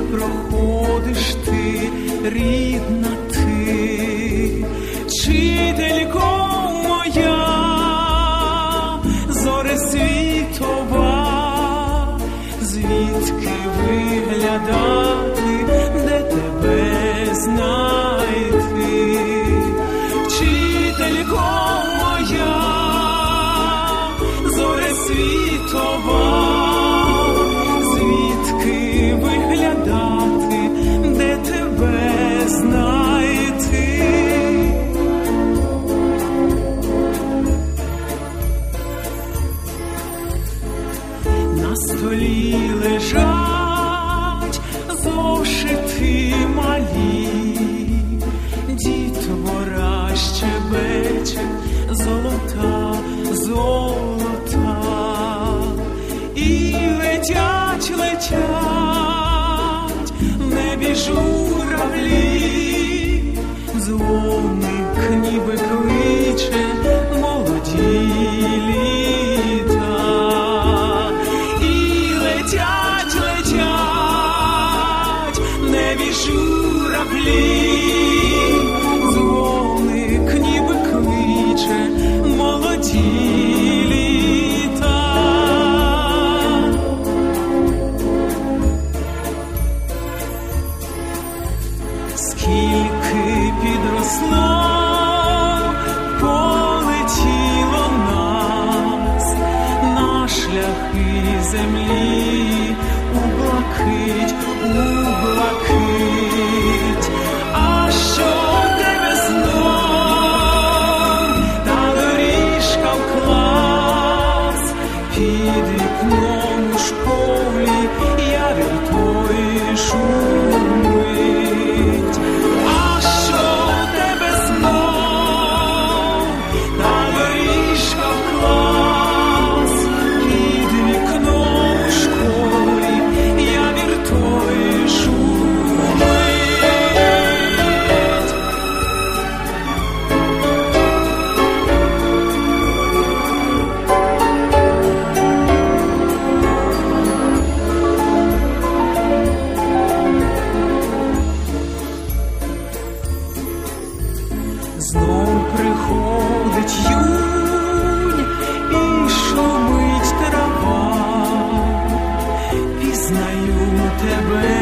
проходиш ти, рідна ти, чителько моя, зоре світова, звідки виглядати, де тебе знати. журавлі, дзвоник ніби кличе молоді літа і летять, летять, небі журавлі. semilla. приходить юнь і шумить трава, пізнаю тебе.